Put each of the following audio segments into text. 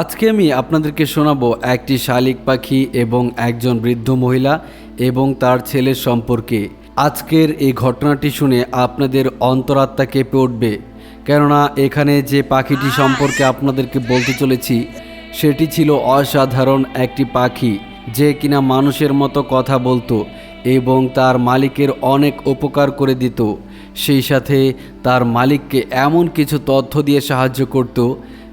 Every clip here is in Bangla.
আজকে আমি আপনাদেরকে শোনাবো একটি শালিক পাখি এবং একজন বৃদ্ধ মহিলা এবং তার ছেলের সম্পর্কে। আজকের এই ঘটনাটি শুনে আপনাদের অন্তরাত্মা কেঁপে উঠবে। কেননা এখানে যে পাখিটি সম্পর্কে আপনাদেরকে বলতে চলেছি, সেটি ছিল অসাধারণ একটি পাখি যে কিনা মানুষের মতো কথা বলতো এবং তার মালিকের অনেক উপকার করে দিত। সেই সাথে তার মালিককে এমন কিছু তথ্য দিয়ে সাহায্য করত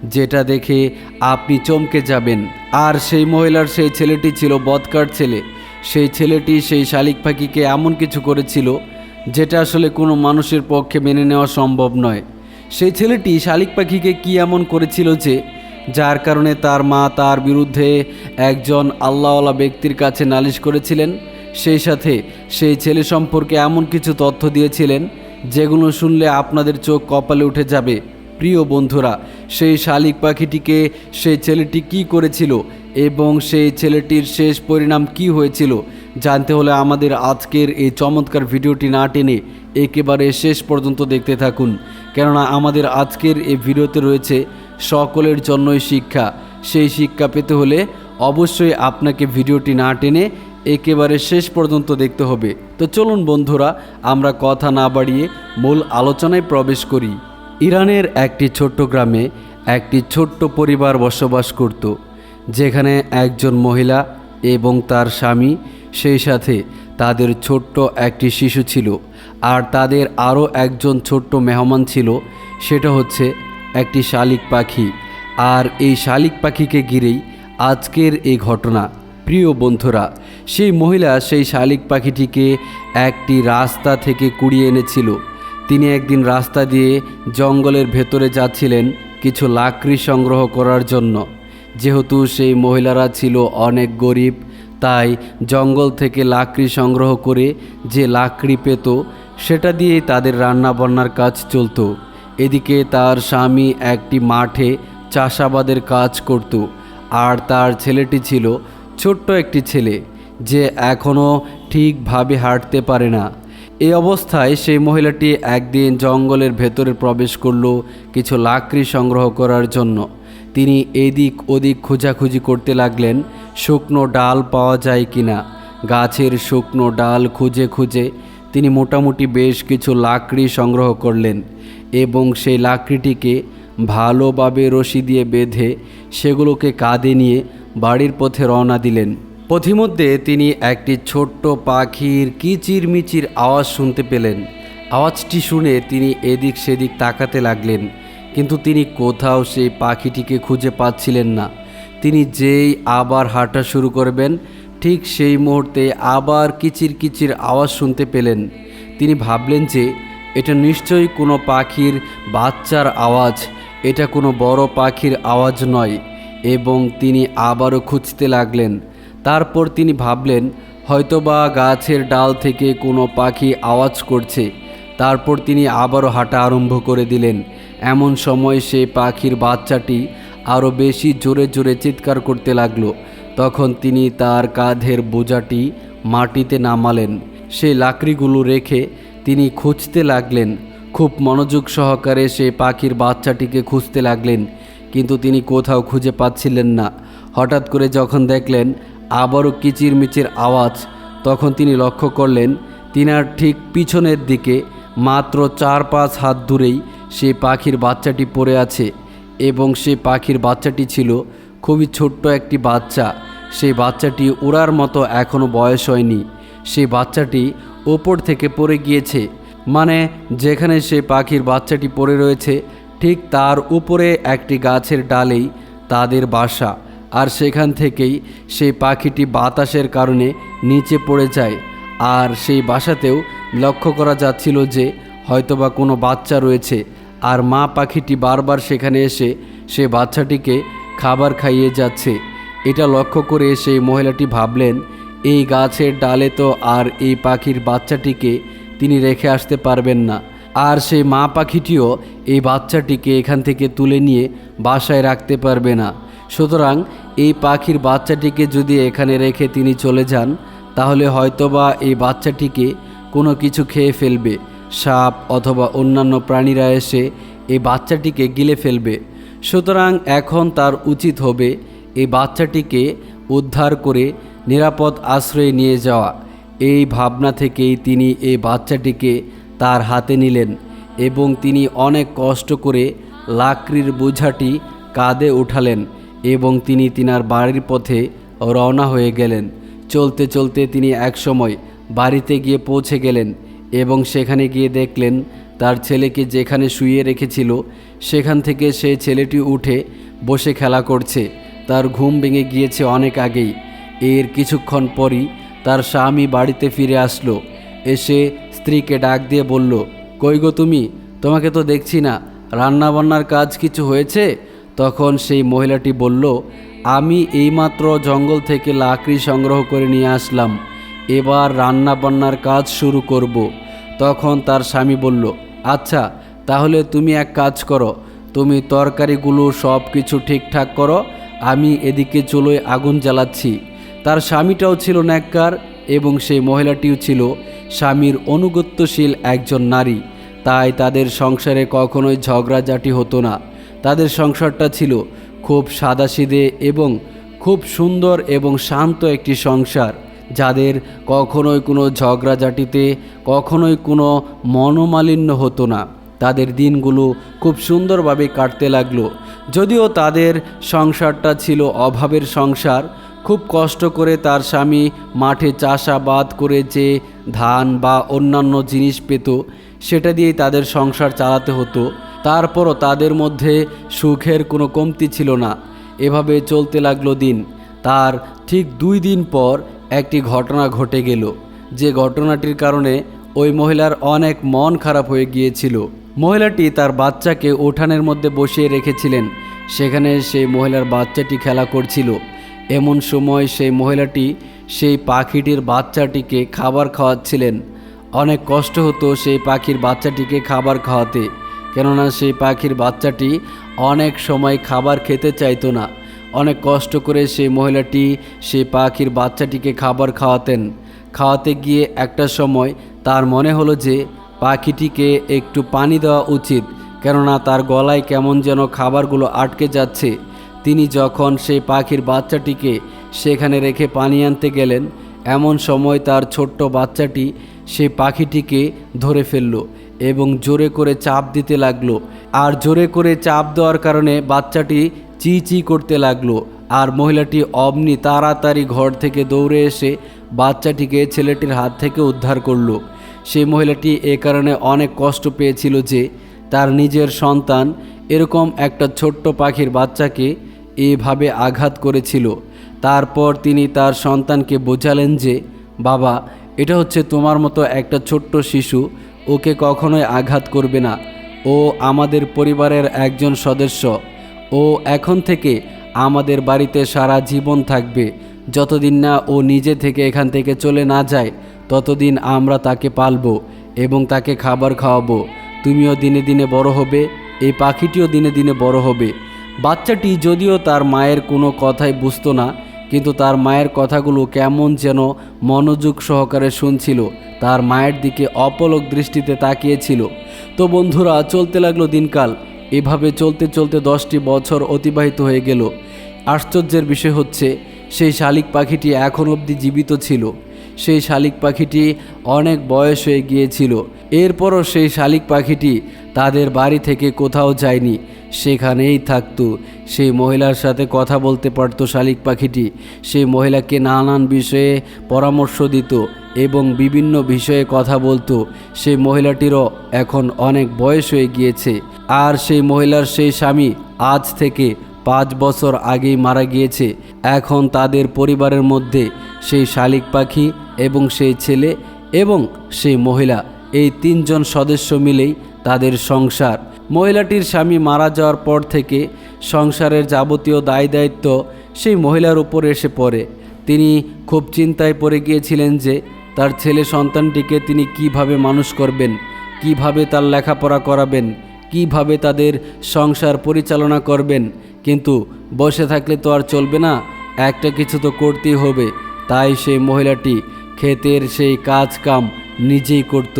যেটা দেখে আপনি চমকে যাবেন। আর সেই মহিলার সেই ছেলেটি ছিল বদকার ছেলে। সেই ছেলেটি সেই শালিক পাখিকে এমন কিছু করেছিল, যেটা আসলে কোনো মানুষের পক্ষে মেনে নেওয়া সম্ভব নয়। সেই ছেলেটি শালিক পাখিকে কি এমন করেছিল যে, যার কারণে তার মা তার বিরুদ্ধে একজন আল্লাহওয়ালা ব্যক্তির কাছে নালিশ করেছিলেন, সেই সাথে সেই ছেলে সম্পর্কে এমন কিছু তথ্য দিয়েছিলেন, যেগুলো শুনলে আপনাদের চোখ কপালে উঠে যাবে। প্রিয় বন্ধুরা, সেই শালিক পাখিটিকে, সেই ছেলেটি কি করেছিল এবং সেই ছেলেটির শেষ পরিণাম কি হয়েছিল, জানতে হলে আমাদের আজকের এই চমৎকার ভিডিওটি না টেনে একেবারে শেষ পর্যন্ত দেখতে থাকুন। কেননা আমাদের আজকের এই ভিডিওতে রয়েছে সকলের জন্যই শিক্ষা। সেই শিক্ষা পেতে হলে অবশ্যই আপনাকে ভিডিওটি না টেনে একেবারে শেষ পর্যন্ত দেখতে হবে। তো চলুন বন্ধুরা, আমরা কথা না বাড়িয়ে মূল আলোচনায় প্রবেশ করি। ইরানের একটি ছোট্ট গ্রামে একটি ছোট্ট পরিবার বসবাস করত, যেখানে একজন মহিলা এবং তার স্বামী, সেই সাথে তাদের ছোট্ট একটি শিশু ছিল। আর তাদের আরও একজন ছোট্ট মেহমান ছিল, সেটা হচ্ছে একটি শালিক পাখি। আর এই শালিক পাখিকে ঘিরেই আজকের এই ঘটনা। প্রিয় বন্ধুরা, সেই মহিলা সেই শালিক পাখিটিকে একটি রাস্তা থেকে কুড়িয়ে এনেছিল। তিনি একদিন রাস্তা দিয়ে জঙ্গলের ভেতরে যাচ্ছিলেন কিছু লাকড়ি সংগ্রহ করার জন্য। যেহেতু সেই মহিলারা ছিল অনেক গরিব, তাই জঙ্গল থেকে লাকড়ি সংগ্রহ করে যে লাকড়ি পেত, সেটা দিয়ে তাদের রান্নাবান্নার কাজ চলতো। এদিকে তার স্বামী একটি মাঠে চাষাবাদের কাজ করত, আর তার ছেলেটি ছিল ছোট্ট একটি ছেলে, যে এখনও ঠিকভাবে হাঁটতে পারে না। এই অবস্থায় সেই মহিলাটি একদিন জঙ্গলের ভেতরে প্রবেশ করল কিছু লাকড়ি সংগ্রহ করার জন্য। তিনি এদিক ওদিক খোঁজাখুঁজি করতে লাগলেন, শুকনো ডাল পাওয়া যায় কিনা। গাছের শুকনো ডাল খুঁজে খুঁজে তিনি মোটামুটি বেশ কিছু লাকড়ি সংগ্রহ করলেন এবং সেই লাকড়িটিকে ভালোভাবে রশি দিয়ে বেঁধে সেগুলোকে কাঁধে নিয়ে বাড়ির পথে রওনা দিলেন। পথিমধ্যে তিনি একটি ছোট্ট পাখির কিচিরমিচির আওয়াজ শুনতে পেলেন। আওয়াজটি শুনে তিনি এদিক সেদিক তাকাতে লাগলেন, কিন্তু তিনি কোথাও সেই পাখিটিকে খুঁজে পাচ্ছিলেন না। তিনি যেই আবার হাঁটা শুরু করবেন, ঠিক সেই মুহূর্তে আবার কিচির কিচির আওয়াজ শুনতে পেলেন। তিনি ভাবলেন যে, এটা নিশ্চয়ই কোনো পাখির বাচ্চার আওয়াজ, এটা কোনো বড় পাখির আওয়াজ নয়, এবং তিনি আবারও খুঁজতে লাগলেন। তারপর তিনি ভাবলেন, হয়তোবা গাছের ডাল থেকে কোনো পাখি আওয়াজ করছে। তারপর তিনি আবারও হাঁটা আরম্ভ করে দিলেন। এমন সময় সেই পাখির বাচ্চাটি আরও বেশি জোরে জোরে চিৎকার করতে লাগল। তখন তিনি তার কাঁধের বোঝাটি মাটিতে নামালেন। সেই লাকড়িগুলো রেখে তিনি খুঁজতে লাগলেন। খুব মনোযোগ সহকারে সেই পাখির বাচ্চাটিকে খুঁজতে লাগলেন, কিন্তু তিনি কোথাও খুঁজে পাচ্ছিলেন না। হঠাৎ করে যখন দেখলেন আবারও কিচিরমিচির আওয়াজ। তখন তিনি লক্ষ্য করলেন, তিনার ঠিক পিছনের দিকে মাত্র চার পাঁচ হাত দূরেই সেই পাখির বাচ্চাটি পড়ে আছে এবং সে পাখির বাচ্চাটি ছিল খুবই ছোট্ট একটি বাচ্চা। সেই বাচ্চাটি ওড়ার মতো এখনও বয়স হয়নি। সেই বাচ্চাটি ওপর থেকে পড়ে গিয়েছে। মানে যেখানে সে পাখির বাচ্চাটি পড়ে রয়েছে, ঠিক তার উপরে একটি গাছের ডালেই তাদের বাসা। আর সেখান থেকেই সেই পাখিটি বাতাসের কারণে নিচে পড়ে যায়। আর সেই বাসাতেও লক্ষ্য করা যাচ্ছিল যে হয়তোবা কোনো বাচ্চা রয়েছে। আর মা পাখিটি বারবার সেখানে এসে সে বাচ্চাটিকে খাবার খাইয়ে যাচ্ছে। এটা লক্ষ্য করে সেই মহিলাটি ভাবলেন, এই গাছের ডালে তো আর এই পাখির বাচ্চাটিকে তিনি রেখে আসতে পারবেন না। আর সেই মা পাখিটিও এই বাচ্চাটিকে এখান থেকে তুলে নিয়ে বাসায় রাখতে পারবে না। সুতরাং এই পাখির বাচ্চাটিকে যদি এখানে রেখে তিনি চলে যান, তাহলে হয়তোবা এই বাচ্চাটিকে কোনো কিছু খেয়ে ফেলবে। সাপ অথবা অন্যান্য প্রাণীরা এসে এই বাচ্চাটিকে গিলে ফেলবে। সুতরাং এখন তার উচিত হবে এই বাচ্চাটিকে উদ্ধার করে নিরাপদ আশ্রয়ে নিয়ে যাওয়া। এই ভাবনা থেকেই তিনি এই বাচ্চাটিকে তার হাতে নিলেন এবং তিনি অনেক কষ্ট করে লাকড়ির বোঝাটি কাঁধে উঠালেন। এবং তিনি তিনার বাড়ির পথে রওনা হয়ে গেলেন। চলতে চলতে তিনি একসময় বাড়িতে গিয়ে পৌঁছে গেলেন এবং সেখানে গিয়ে দেখলেন তার ছেলেকে যেখানে শুয়ে রেখেছিল, সেখান থেকে সে ছেলেটি উঠে বসে খেলা করছে। তার ঘুম ভেঙে গিয়েছে অনেক আগেই। এর কিছুক্ষণ পরই তার স্বামী বাড়িতে ফিরে আসলো। এসে স্ত্রীকে ডাক দিয়ে বলল, কই গো তুমি? তোমাকে তো দেখছি না। রান্নাবান্নার কাজ কিছু হয়েছে? তখন সেই মহিলাটি বলল, আমি এইমাত্র জঙ্গল থেকে লাকড়ি সংগ্রহ করে নিয়ে আসলাম। এবার রান্না বান্নার কাজ শুরু করব। তখন তার স্বামী বলল আচ্ছা তাহলে তুমি এক কাজ করো। তুমি তরকারিগুলো সব কিছু ঠিকঠাক করো। আমি এদিকে চলোয় আগুন জ্বালাচ্ছি। তার স্বামীটাও ছিল ন্যাক্কার এবং সেই মহিলাটিও ছিল স্বামীর অনুগত্যশীল একজন নারী। তাই তাদের সংসারে কখনোই ঝগড়াঝাটি হতো না। তাদের সংসারটা ছিল খুব সাদাসিদে এবং খুব সুন্দর এবং শান্ত একটি সংসার, যাদের কখনোই কোনো ঝগড়াঝাটিতে, কখনোই কোনো মনোমালিন্য হতো না। তাদের দিনগুলো খুব সুন্দরভাবে কাটতে লাগল। যদিও তাদের সংসারটা ছিল অভাবের সংসার, খুব কষ্ট করে তার স্বামী মাঠে চাষাবাদ করে যে ধান বা অন্যান্য জিনিস পেত, সেটা দিয়েই তাদের সংসার চালাতে হতো। তারপরও তাদের মধ্যে সুখের কোনো কমতি ছিল না। এভাবে চলতে লাগল দিন। তার ঠিক দুই দিন পর একটি ঘটনা ঘটে গেল। যে ঘটনাটির কারণে ওই মহিলার অনেক মন খারাপ হয়ে গিয়েছিল। মহিলাটি তার বাচ্চাকে উঠানের মধ্যে বসিয়ে রেখেছিলেন। সেখানে সেই মহিলার বাচ্চাটি খেলা করছিল। এমন সময় সেই মহিলাটি সেই পাখিটির বাচ্চাটিকে খাবার খাওয়াচ্ছিলেন। অনেক কষ্ট হতো সেই পাখির বাচ্চাটিকে খাবার খাওয়াতে। কেননা সেই পাখির বাচ্চাটি অনেক সময় খাবার খেতে চাইতো না। অনেক কষ্ট করে সেই মহিলাটি সেই পাখির বাচ্চাটিকে খাবার খাওয়াতেন। খাওয়াতে গিয়ে একটা সময় তার মনে হলো যে পাখিটিকে একটু পানি দেওয়া উচিত, কেননা তার গলায় কেমন যেন খাবারগুলো আটকে যাচ্ছে। তিনি যখন সেই পাখির বাচ্চাটিকে সেখানে রেখে পানি আনতে গেলেন, এমন সময় তার ছোট্ট বাচ্চাটি সেই পাখিটিকে ধরে ফেলল। এবং জোরে করে চাপ দিতে লাগল। আর জোরে করে চাপ দেওয়ার কারণে বাচ্চাটি চি চি করতে লাগল। আর মহিলাটি অমনি তাড়াতাড়ি ঘর থেকে দৌড়ে এসে বাচ্চাটিকে ছেলেটির হাত থেকে উদ্ধার করল। সেই মহিলাটি এ কারণে অনেক কষ্ট পেয়েছিল যে তার নিজের সন্তান এরকম একটা ছোট্ট পাখির বাচ্চাকে এভাবে আঘাত করেছিল। তারপর তিনি তার সন্তানকে বোঝালেন যে, বাবা, এটা হচ্ছে তোমার মতো একটা ছোট্ট শিশু। ওকে কখনোই আঘাত করবে না। ও আমাদের পরিবারের একজন সদস্য। ও এখন থেকে আমাদের বাড়িতে সারা জীবন থাকবে। যতদিন না ও নিজে থেকে এখান থেকে চলে না যায়, ততদিন আমরা তাকে পালবো এবং তাকে খাবার খাওয়াবো। তুমিও দিনে দিনে বড় হবে, এই পাখিটিও দিনে দিনে বড় হবে। বাচ্চাটি যদিও তার মায়ের কোনো কথাই বুঝতো না কিন্তু তার মায়ের কথাগুলো কেমন যেন মনোযোগ সহকারে শুনছিল, তার মায়ের দিকে অপলক দৃষ্টিতে তাকিয়েছিল। তো বন্ধুরা, চলতে লাগল দিনকাল। এভাবে চলতে চলতে দশটি বছর অতিবাহিত হয়ে গেল। আশ্চর্যের বিষয় হচ্ছে, সেই শালিক পাখিটি এখন অবধি জীবিত ছিল। সেই শালিক পাখিটি অনেক বয়স হয়ে গিয়েছিল। এরপরও সেই শালিক পাখিটি তাদের বাড়ি থেকে কোথাও যায়নি, সেখানেই থাকতো। সেই মহিলার সাথে কথা বলতে পারতো শালিক পাখিটি। সেই মহিলাকে নানান বিষয়ে পরামর্শ দিত এবং বিভিন্ন বিষয়ে কথা বলতো। সেই মহিলাটিরও এখন অনেক বয়স হয়ে গিয়েছে। আর সেই মহিলার সেই স্বামী আজ থেকে পাঁচ বছর আগেই মারা গিয়েছে। এখন তাদের পরিবারের মধ্যে সেই শালিক পাখি এবং সেই ছেলে এবং সেই মহিলা, এই তিনজন সদস্য মিলেই তাদের সংসার। মহিলাটির স্বামী মারা যাওয়ার পর থেকে সংসারের যাবতীয় দায় দায়িত্ব সেই মহিলার উপর এসে পড়ে। তিনি খুব চিন্তায় পড়ে গিয়েছিলেন যে, তার ছেলে সন্তানটিকে তিনি কীভাবে মানুষ করবেন, কীভাবে তার লেখাপড়া করাবেন, কীভাবে তাদের সংসার পরিচালনা করবেন। কিন্তু বসে থাকলে তো আর চলবে না, একটা কিছু তো করতেই হবে। তাই সেই মহিলাটি ক্ষেতের সেই কাজ কাম নিজেই করত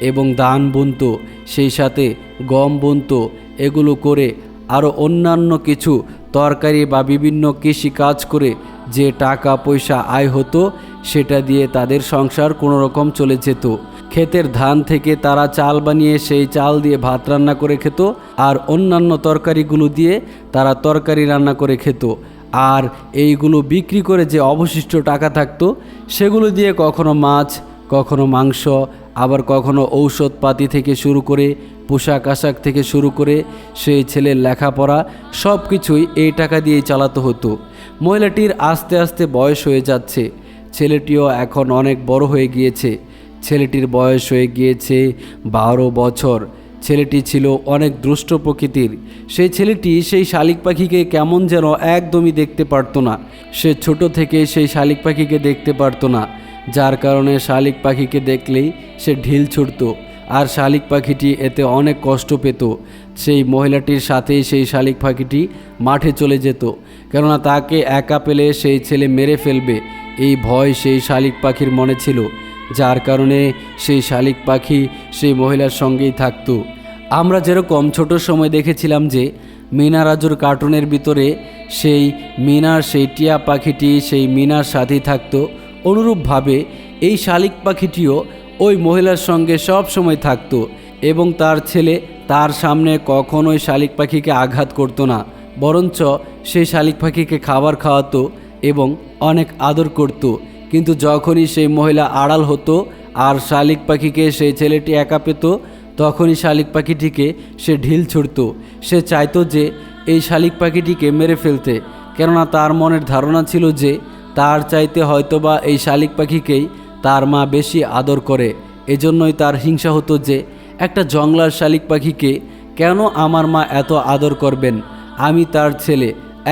এবং ধান বুনতো, সেই সাথে গম বুনতো, এগুলো করে আরও অন্যান্য কিছু তরকারি বা বিভিন্ন কৃষি কাজ করে যে টাকা পয়সা আয় হতো, সেটা দিয়ে তাদের সংসার কোনো রকম চলে যেত। ক্ষেতের ধান থেকে তারা চাল বানিয়ে সেই চাল দিয়ে ভাত রান্না করে খেত আর অন্যান্য তরকারিগুলো দিয়ে তারা তরকারি রান্না করে খেত। আর এইগুলো বিক্রি করে যে অবশিষ্ট টাকা থাকতো, সেগুলো দিয়ে কখনো মাছ, কখনো মাংস, আবার কখনো ঔষধপাতি থেকে শুরু করে, পোশাক আশাক থেকে শুরু করে, সেই ছেলের লেখাপড়া সব কিছুই এই টাকা দিয়েই চালাতে হতো। মহিলাটির আস্তে আস্তে বয়স হয়ে যাচ্ছে। ছেলেটিও এখন অনেক বড় হয়ে গিয়েছে। ছেলেটির বয়স হয়ে গিয়েছে বারো বছর। ছেলেটি ছিল অনেক দুষ্ট প্রকৃতির। সেই ছেলেটি সেই শালিক পাখিকে কেমন যেন একদমই দেখতে পারতো না। সে ছোট থেকে সেই শালিক পাখিকে দেখতে পারতো না। যার কারণে শালিক পাখিকে দেখলেই সে ঢিল ছুটতো আর শালিক পাখিটি এতে অনেক কষ্ট পেত। সেই মহিলাটির সাথেই সেই শালিক পাখিটি মাঠে চলে যেত। কেননা তাকে একা পেলে সেই ছেলে মেরে ফেলবে। এই ভয় সেই শালিক পাখির মনে ছিল। যার কারণে সেই শালিক পাখি সেই মহিলার সঙ্গেই থাকতো। আমরা যেরকম ছোট সময় দেখেছিলাম যে মিনা রাজুর কার্টুনের ভিতরে সেই মিনার সেই টিয়া পাখিটি সেই মিনার সাথেই থাকত। অনুরূপভাবে এই শালিক পাখিটিও ওই মহিলার সঙ্গে সব সময় থাকতো এবং তার ছেলে তার সামনে কখনোই শালিক পাখিকে আঘাত করতো না, বরঞ্চ সেই শালিক পাখিকে খাবার খাওয়াতো এবং অনেক আদর করত। কিন্তু যখনই সেই মহিলা আড়াল হতো আর শালিক পাখিকে সেই ছেলেটি একা পেত, তখনই শালিক পাখিটিকে সে ঢিল ছুড়ত। সে চাইতো যে এই শালিক পাখিটিকে মেরে ফেলতে, কেননা তার মনের ধারণা ছিল যে তার চাইতে হয়তোবা এই শালিক পাখিকেই তার মা বেশি আদর করে। এজন্যই তার হিংসা হতো যে একটা জংলার শালিক পাখিকে কেন আমার মা এত আদর করবেন? আমি তার ছেলে,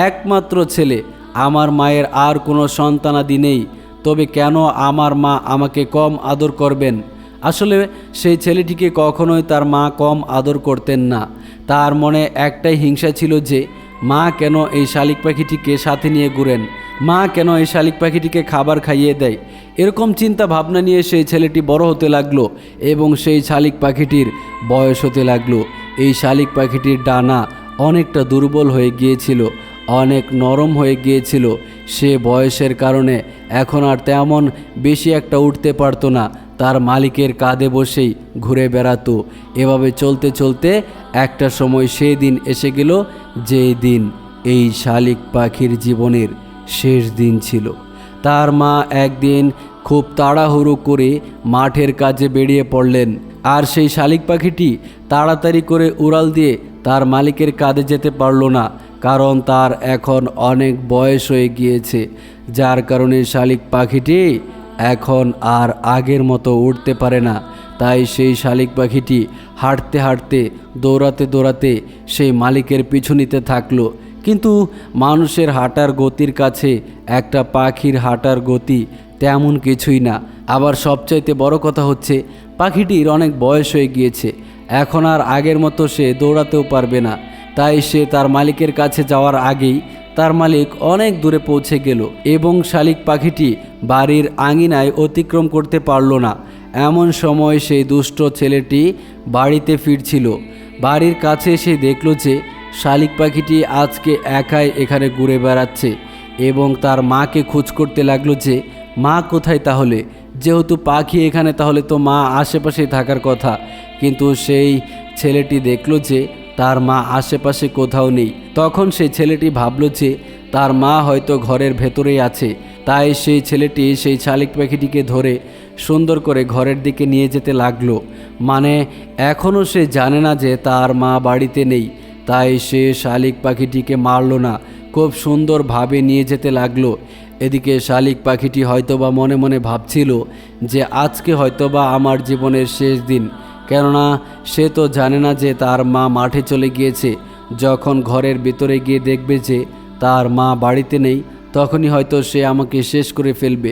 একমাত্র ছেলে, আমার মায়ের আর কোনো সন্তানাদি নেই। তবে কেন আমার মা আমাকে কম আদর করবেন? আসলে সেই ছেলেটিকে কখনোই তার মা কম আদর করতেন না। তার মনে একটাই হিংসা ছিল যে, মা কেন এই শালিক পাখিটিকে সাথে নিয়ে ঘুরেন? মা কেন এই শালিক পাখিটিকে খাবার খাইয়ে দেয়? এরকম চিন্তা ভাবনা নিয়ে সেই ছেলেটি বড় হতে লাগল এবং সেই শালিক পাখিটির বয়স হতে লাগল। এই শালিক পাখিটির ডানা অনেকটা দুর্বল হয়ে গিয়েছিল। অনেক নরম হয়ে গিয়েছিল। সে বয়সের কারণে এখন আর তেমন বেশি একটা উঠতে পারতো না। তার মালিকের কাঁধে বসেই ঘুরে বেড়াতো। এভাবে চলতে চলতে একটা সময় সেই দিন এসে গেল যেই দিন এই শালিক পাখির জীবনের শেষ দিন ছিল। তার মা একদিন খুব তাড়াহুড়ো করে মাঠের কাজে বেরিয়ে পড়লেন আর সেই শালিক পাখিটি তাড়াতাড়ি করে উড়াল দিয়ে তার মালিকের কাঁধে যেতে পারল না। কারণ তার এখন অনেক বয়স হয়ে গিয়েছে, যার কারণে শালিক পাখিটি এখন আর আগের মতো উঠতে পারে না। তাই সেই শালিক পাখিটি হাঁটতে হাঁটতে, দৌড়াতে দৌড়াতে সেই মালিকের পিছু নিতে থাকল। কিন্তু মানুষের হাঁটার গতির কাছে একটা পাখির হাঁটার গতি তেমন কিছুই না। আবার সবচাইতে বড় কথা হচ্ছে, পাখিটির অনেক বয়স হয়ে গিয়েছে। এখন আর আগের মতো সে দৌড়াতেও পারবে না। তাই সে তার মালিকের কাছে যাওয়ার আগেই তার মালিক অনেক দূরে পৌঁছে গেল এবং শালিক পাখিটি বাড়ির আঙিনায় অতিক্রম করতে পারল না। এমন সময় সেই দুষ্ট ছেলেটি বাড়িতে ফিরছিল। বাড়ির কাছে এসে দেখল যে শালিক পাখিটি আজকে একাই এখানে ঘুরে বেড়াচ্ছে এবং তার মাকে খোঁজ করতে লাগল যে, মা কোথায় তাহলে? যেহেতু পাখি এখানে তাহলে তো মা আশেপাশেই থাকার কথা। কিন্তু সেই ছেলেটি দেখল যে তার মা আশেপাশে কোথাও নেই। তখন সেই ছেলেটি ভাবল যে তার মা হয়তো ঘরের ভেতরেই আছে। তাই সেই ছেলেটি সেই শালিক পাখিটিকে ধরে সুন্দর করে ঘরের দিকে নিয়ে যেতে লাগল। মানে এখনও সে জানে না যে তার মা বাড়িতে নেই। তাই সে শালিক পাখিটিকে মারল না। খুব সুন্দরভাবে নিয়ে যেতে লাগল। এদিকে শালিক পাখিটি হয়তোবা মনে মনে ভাবছিল যে আজকে হয়তোবা আমার জীবনের শেষ দিন। কেননা সে তো জানে না যে তার মা মাঠে চলে গিয়েছে। যখন ঘরের ভিতরে গিয়ে দেখবে যে তার মা বাড়িতে নেই, তখনই হয়তো সে আমাকে শেষ করে ফেলবে।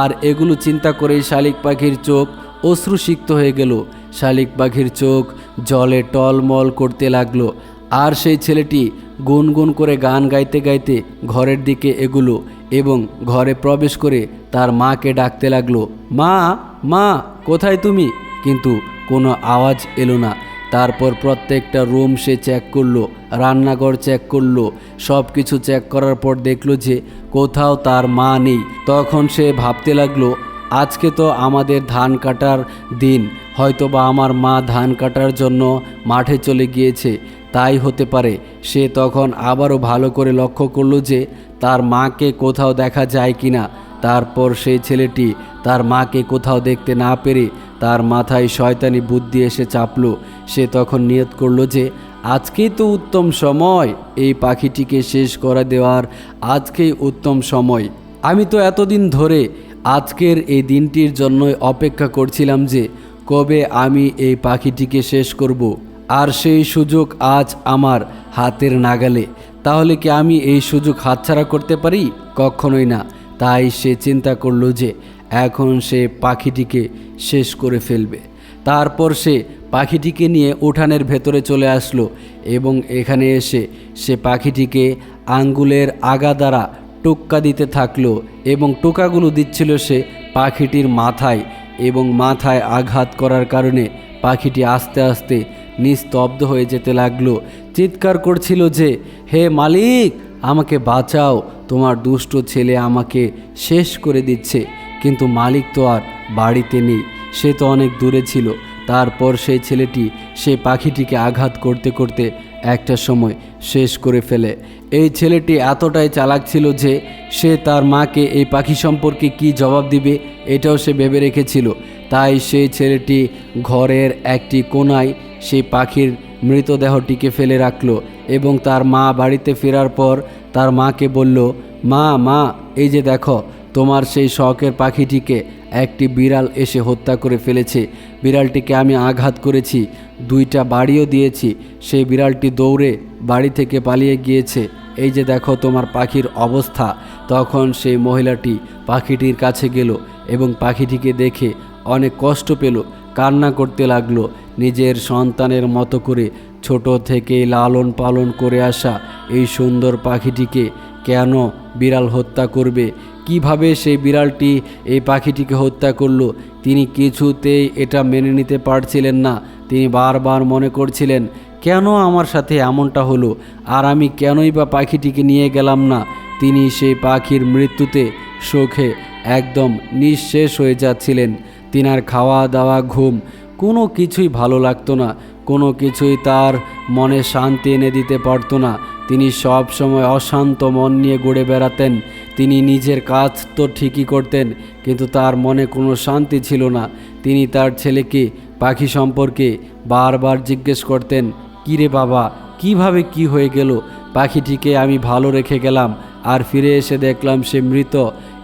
আর এগুলো চিন্তা করেই শালিক পাখির চোখ অশ্রুসিক্ত হয়ে গেল। শালিক পাখির চোখ জলে টলমল করতে লাগল। আর সেই ছেলেটি গুনগুন করে গান গাইতে গাইতে ঘরের দিকে এগুলো এবং ঘরে প্রবেশ করে তার মাকে ডাকতে লাগল, মা মা, কোথায় তুমি? কিন্তু কোনো আওয়াজ এলো না। তারপর প্রত্যেকটা রুম সে চেক করল, রান্নাঘর চেক করল সব কিছু চেক করার পর দেখল যে কোথাও তার মা নেই। তখন সে ভাবতে লাগল, আজকে তো আমাদের ধান কাটার দিন, হয়তোবা আমার মা ধান কাটার জন্য মাঠে চলে গিয়েছে, তাই হতে পারে। সে তখন আবারও ভালো করে লক্ষ্য করল যে তার মাকে কোথাও দেখা যায় কি না তারপর সেই ছেলেটি তার মাকে কোথাও দেখতে না পেরে তার মাথায় শয়তানি বুদ্ধি এসে চাপলো। সে তখন নিয়ত করল যে, আজকেই তো উত্তম সময়, এই পাখিটিকে শেষ করে দেওয়ার আজকেই উত্তম সময়। আমি তো এতদিন ধরে আজকের এই দিনটির জন্যই অপেক্ষা করছিলাম যে, কবে আমি এই পাখিটিকে শেষ করব। আর সেই সুযোগ আজ আমার হাতের নাগালে। তাহলে কি আমি এই সুযোগ হাতছাড়া করতে পারি? কখনোই না। তাই সে চিন্তা করল যে এখন সে পাখিটিকে শেষ করে ফেলবে। তারপর সে পাখিটিকে নিয়ে উঠানের ভেতরে চলে আসলো এবং এখানে এসে সে পাখিটিকে আঙ্গুলের আগা দ্বারা টোক্কা দিতে থাকল এবং টোকাগুলো দিচ্ছিল সে পাখিটির মাথায় এবং মাথায় আঘাত করার কারণে পাখিটি আস্তে আস্তে নিস্তব্ধ হয়ে যেতে লাগল। চিৎকার করছিল যে, হে মালিক, আমাকে বাঁচাও, তোমার দুষ্ট ছেলে আমাকে শেষ করে দিচ্ছে। কিন্তু মালিক তো আর বাড়িতে নেই। সে তো অনেক দূরে ছিল। তারপর সেই ছেলেটি সে পাখিটিকে আঘাত করতে করতে একটা সময় শেষ করে ফেলে। এই ছেলেটি এতটাই চালাক ছিল যে সে তার মাকে এই পাখি সম্পর্কে কি জবাব দিবে এটাও সে ভেবে রেখেছিল। তাই সেই ছেলেটি ঘরের একটি কোনায় সেই পাখির মৃতদেহটিকে ফেলে রাখল এবং তার মা বাড়িতে ফেরার পর তার মাকে বলল, মা মা, এই যে দেখো তোমার সেই শখের পাখিটিকে একটি বিড়াল এসে হত্যা করে ফেলেছে। বিড়ালটিকে আমি আঘাত করেছি, দুইটা বাড়িও দিয়েছি। সেই বিড়ালটি দৌড়ে বাড়ি থেকে পালিয়ে গিয়েছে। এই যে দেখো তোমার পাখির অবস্থা। তখন সেই মহিলাটি পাখিটির কাছে গেল এবং পাখিটিকে দেখে অনেক কষ্ট পেল, কান্না করতে লাগল। নিজের সন্তানের মতো করে ছোট থেকেই লালন পালন করে আসা এই সুন্দর পাখিটিকে কেন বিড়াল হত্যা করবে? কীভাবে সেই বিড়ালটি এই পাখিটিকে হত্যা করল? তিনি কিছুতেই এটা মেনে নিতে পারছিলেন না। তিনি বারবার মনে করছিলেন, কেন আমার সাথে এমনটা হলো? আর আমি কেনই বা পাখিটিকে নিয়ে গেলাম না? তিনি সেই পাখির মৃত্যুতে শোকে একদম নিঃশেষ হয়ে যাচ্ছিলেন। তিনার খাওয়া দাওয়া ঘুম, কোনো কিছুই ভালো লাগতো না। কোনো কিছুই তার মনে শান্তি এনে দিতে পারতো না। তিনি সব সময় অশান্ত মন নিয়ে ঘুরে বেড়াতেন। তিনি নিজের কাজ তো ঠিকই করতেন, কিন্তু তার মনে কোনো শান্তি ছিল না। তিনি তার ছেলেকে, পাখি সম্পর্কে বারবার জিজ্ঞেস করতেন, কিরে বাবা, কীভাবে কি হয়ে গেল? পাখিটিকে আমি ভালো রেখে গেলাম, আর ফিরে এসে দেখলাম সে মৃত।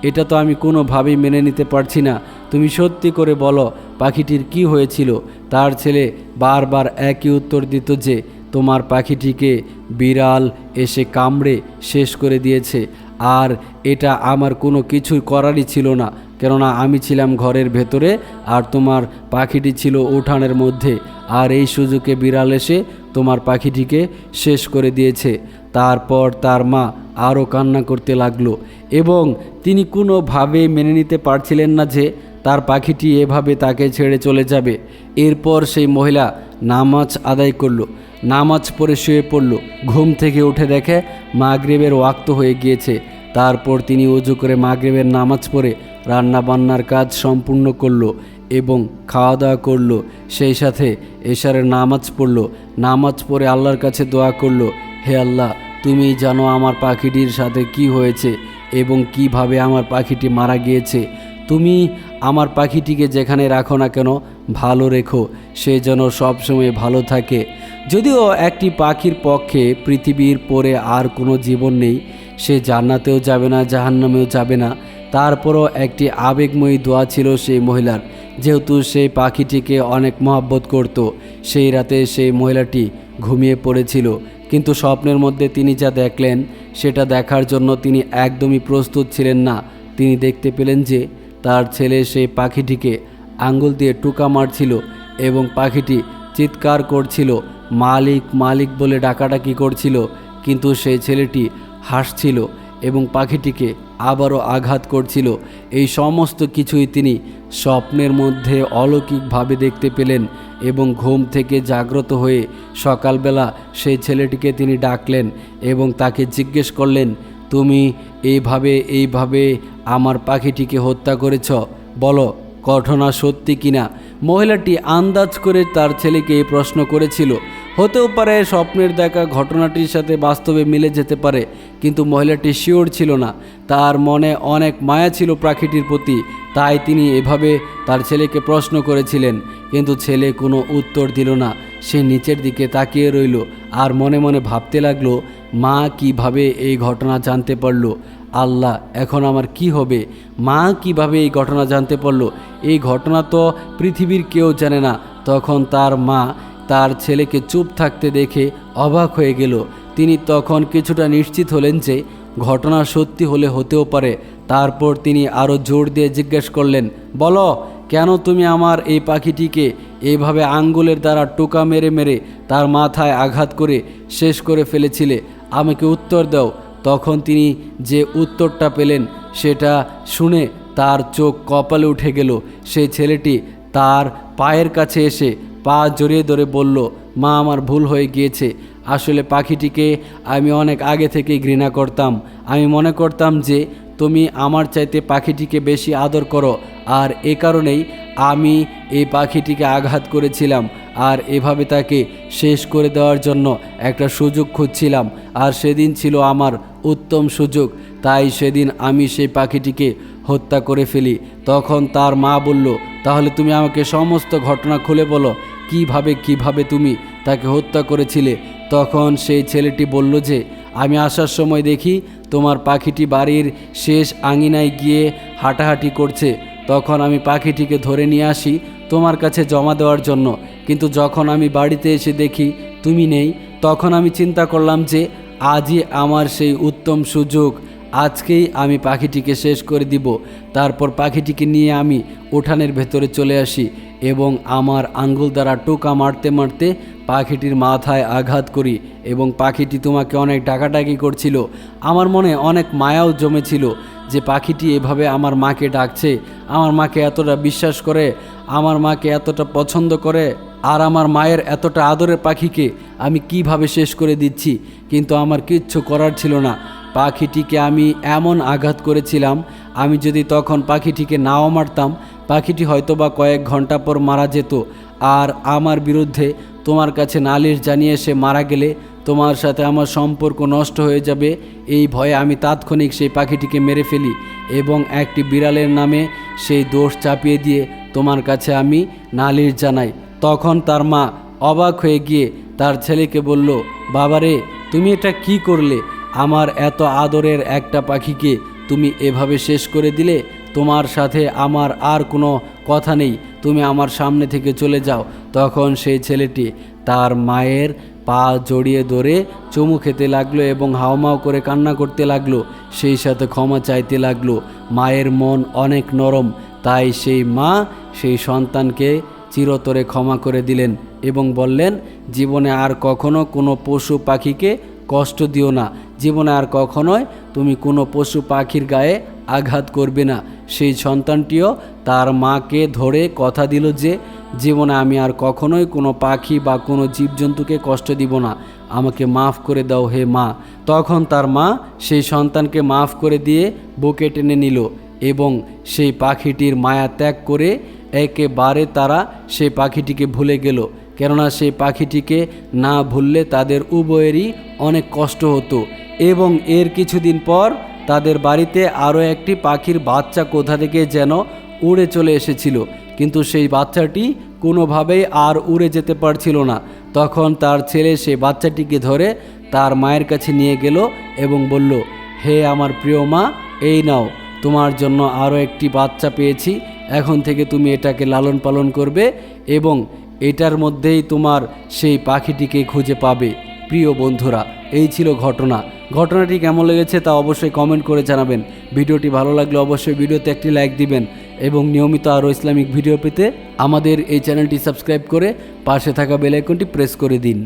এটা তো আমি কোনোভাবেই মেনে নিতে পারছি না। তুমি সত্যি করে বলো, পাখিটির কি হয়েছিল? তার ছেলে বারবার একই উত্তর দিত যে, তোমার পাখিটিকে বিড়াল এসে কামড়ে শেষ করে দিয়েছে। আর এটা আমার কোনো কিছুই করারই ছিল না, কেননা আমি ছিলাম ঘরের ভেতরে আর তোমার পাখিটি ছিল উঠানের মধ্যে। আর এই সুযোগে বিড়াল এসে তোমার পাখিটিকে শেষ করে দিয়েছে। তারপর তার মা আরও কান্না করতে লাগল এবং তিনি কোনোভাবে মেনে নিতে পারছিলেন না যে তার পাখিটি এভাবে তাকে ছেড়ে চলে যাবে। এরপর সেই মহিলা নামাজ আদায় করল। নামাজ পড়ে শুয়ে পড়ল। ঘুম থেকে উঠে দেখে মাগরেবের ওয়াক্ত হয়ে গিয়েছে। তারপর তিনি উজু করে মাগরেবের নামাজ পড়ে রান্না বান্নার কাজ সম্পূর্ণ করল এবং খাওয়া দাওয়া করল। সেই সাথে এশারের নামাজ পড়ল। নামাজ পড়ে আল্লাহর কাছে দোয়া করল, হে আল্লাহ, তুমি জানো আমার পাখিটির সাথে কি হয়েছে এবং কীভাবে আমার পাখিটি মারা গিয়েছে। তুমি আমার পাখিটিকে যেখানে রাখো না কেন, ভালো রেখো, সে যেন সবসময় ভালো থাকে। যদিও একটি পাখির পক্ষে পৃথিবীর পরে আর কোনো জীবন নেই, সে জান্নাতেও যাবে না, জাহান্নামেও যাবে না। তারপরও একটি আবেগময়ী দোয়া ছিল সেই মহিলার, যেহেতু সেই পাখিটিকে অনেক মহাব্বত করত। সেই রাতে সেই মহিলাটি ঘুমিয়ে পড়েছিল, কিন্তু স্বপ্নের মধ্যে তিনি যা দেখলেন, সেটা দেখার জন্য তিনি একদমই প্রস্তুত ছিলেন না। তিনি দেখতে পেলেন যে তার ছেলে সেই পাখিটিকে আঙ্গুল দিয়ে টুকা মারছিল এবং পাখিটি চিৎকার করছিল, মালিক মালিক বলে ডাকাডাকি করছিল, কিন্তু সেই ছেলেটি হাসছিল এবং পাখিটিকে আবারও আঘাত করছিল। এই সমস্ত কিছুই তিনি স্বপ্নের মধ্যে অলৌকিকভাবে দেখতে পেলেন এবং ঘুম থেকে জাগ্রত হয়ে সকালবেলা সেই ছেলেটিকে তিনি ডাকলেন এবং তাকে জিজ্ঞেস করলেন তুমি এইভাবে এইভাবে আমার পাখিটিকে হত্যা করেছ। বলো, ঘটনা সত্যি কিনা মহিলাটি আন্দাজ করে তার ছেলেকে এই প্রশ্ন করেছিল। হতেও পারে স্বপ্নের দেখা ঘটনাটির সাথে বাস্তবে মিলে যেতে পারে, কিন্তু মহিলাটি শিওর ছিল না। তার মনে অনেক মায়া ছিল পাখিটির প্রতি, তাই তিনি এভাবে তার ছেলেকে প্রশ্ন করেছিলেন। কিন্তু ছেলে কোনো উত্তর দিল না, সে নিচের দিকে তাকিয়ে রইল, আর মনে মনে ভাবতে লাগল মা কীভাবে এই ঘটনা জানতে পারল? আল্লাহ, এখন আমার কি হবে? মা কীভাবে এই ঘটনা জানতে পারল? এই ঘটনা তো পৃথিবীর কেউ জানে না। তখন তার মা তার ছেলেকে চুপ থাকতে দেখে অবাক হয়ে গেল। তিনি তখন কিছুটা নিশ্চিত হলেন যে ঘটনা সত্যি হলে হতেও পারে। তারপর তিনি আরও জোর দিয়ে জিজ্ঞেস করলেন, বলো, কেন তুমি আমার এই পাখিটিকে এইভাবে আঙ্গুলের দ্বারা টোকা মেরে মেরে তার মাথায় আঘাত করে শেষ করে ফেলেছিলে? আমাকে উত্তর দাও। তখন তিনি যে উত্তরটা পেলেন, সেটা শুনে তার চোখ কপালে উঠে গেল। সেই ছেলেটি তার পায়ের কাছে এসে পা জড়িয়ে ধরে বলল, মা, আমার ভুল হয়ে গিয়েছে। আসলে পাখিটিকে আমি অনেক আগে থেকেই ঘৃণা করতাম। আমি মনে করতাম যে, তুমি আমার চাইতে পাখিটিকে বেশি আদর করো। আর এ কারণেই আমি এই পাখিটিকে আঘাত করেছিলাম আর এভাবে তাকে শেষ করে দেওয়ার জন্য একটা সুযোগ খুঁজছিলাম। আর সেদিন ছিল আমার উত্তম সুযোগ। তাই সেদিন আমি সেই পাখিটিকে হত্যা করে ফেলি। তখন তার মা বলল, তাহলে তুমি আমাকে সমস্ত ঘটনা খুলে বলো। কীভাবে কীভাবে তুমি তাকে হত্যা করেছিলে? তখন সেই ছেলেটি বলল যে, আমি আসার সময় দেখি তোমার পাখিটি বাড়ির শেষ আঙিনায় গিয়ে হাঁটাহাঁটি করছে। তখন আমি পাখিটিকে ধরে নিয়ে আসি তোমার কাছে জমা দেওয়ার জন্য। কিন্তু যখন আমি বাড়িতে এসে দেখি তুমি নেই, তখন আমি চিন্তা করলাম যে আজই আমার সেই উত্তম সুযোগ। আজকেই আমি পাখিটিকে শেষ করে দিব। তারপর পাখিটিকে নিয়ে আমি উঠানের ভেতরে চলে আসি। এবং আমার আঙ্গুল দ্বারা টোকা মারতে মারতে পাখিটির মাথায় আঘাত করি এবং পাখিটি তোমাকে অনেক ডাকাডাকি করছিল। আমার মনে অনেক মায়াও জমেছিল যে পাখিটি এভাবে আমার মাকে ডাকছে। আমার মাকে এতটা বিশ্বাস করে, আমার মাকে এতটা পছন্দ করে, আর আমার মায়ের এতটা আদরের পাখিকে আমি কীভাবে শেষ করে দিচ্ছি? কিন্তু আমার কিচ্ছু করার ছিল না। পাখিটিকে আমি এমন আঘাত করেছিলাম, আমি যদি তখন পাখিটিকে নাও মারতাম পাখিটি হয়তোবা কয়েক ঘণ্টা পর মারা যেত, আর আমার বিরুদ্ধে তোমার কাছে নালিশ জানিয়ে সে মারা গেলে তোমার সাথে আমার সম্পর্ক নষ্ট হয়ে যাবে। এই ভয়ে আমি তাৎক্ষণিক সেই পাখিটিকে মেরে ফেলি এবং একটি বিড়ালের নামে সেই দোষ চাপিয়ে দিয়ে তোমার কাছে আমি নালিশ জানাই। তখন তার মা অবাক হয়ে গিয়ে তার ছেলেকে বলল, বাবারে, তুমি এটা কি করলে? আমার এত আদরের একটা পাখিকে তুমি এভাবে শেষ করে দিলে? তোমার সাথে আমার আর কোনো কথা নেই। তুমি আমার সামনে থেকে চলে যাও। তখন সেই ছেলেটি তার মায়ের পা জড়িয়ে ধরে চুমু খেতে লাগল এবং হাওমাও করে কান্না করতে লাগল। সেই সাথে ক্ষমা চাইতে লাগল। মায়ের মন অনেক নরম, তাই সেই মা সেই সন্তানকে চিরতরে ক্ষমা করে দিলেন এবং বললেন, জীবনে আর কখনো কোনো পশু পাখিকে কষ্ট দিও না। জীবনে আর কখনোই তুমি কোনো পশু পাখির গায়ে আঘাত করবে না। সেই সন্তানটিও তার মাকে ধরে কথা দিল যে, জীবনে আমি আর কখনোই কোনো পাখি বা কোনো জীবজন্তুকে কষ্ট দিব না। আমাকে মাফ করে দাও হে মা। তখন তার মা সেই সন্তানকে মাফ করে দিয়ে বুকে টেনে নিল এবং সেই পাখিটির মায়া ত্যাগ করে একেবারে তারা সেই পাখিটিকে ভুলে গেল। কেননা সেই পাখিটিকে না ভুললে তাদের উভয়েরই অনেক কষ্ট হতো এবং এর কিছুদিন পর তাদের বাড়িতে আরও একটি পাখির বাচ্চা কোথা থেকে যেন উড়ে চলে এসেছিল। কিন্তু সেই বাচ্চাটি কোনোভাবেই আর উড়ে যেতে পারছিল না। তখন তার ছেলে সেই বাচ্চাটিকে ধরে তার মায়ের কাছে নিয়ে গেল এবং বলল, হে আমার প্রিয় মা, এই নাও, তোমার জন্য আরও একটি বাচ্চা পেয়েছি। এখন থেকে তুমি এটাকে লালন পালন করবে এবং এটার মধ্যেই তোমার সেই পাখিটিকে খুঁজে পাবে। প্রিয় বন্ধুরা, এই ছিল ঘটনা। ঘটনাটি কেমন লেগেছে তা অবশ্যই কমেন্ট করে জানাবেন। ভিডিওটি ভালো লাগলে অবশ্যই ভিডিওতে একটি লাইক দিবেন এবং নিয়মিত আরও ইসলামিক ভিডিও পেতে আমাদের এই চ্যানেলটি সাবস্ক্রাইব করে পাশে থাকা বেল আইকনটি প্রেস করে দিন।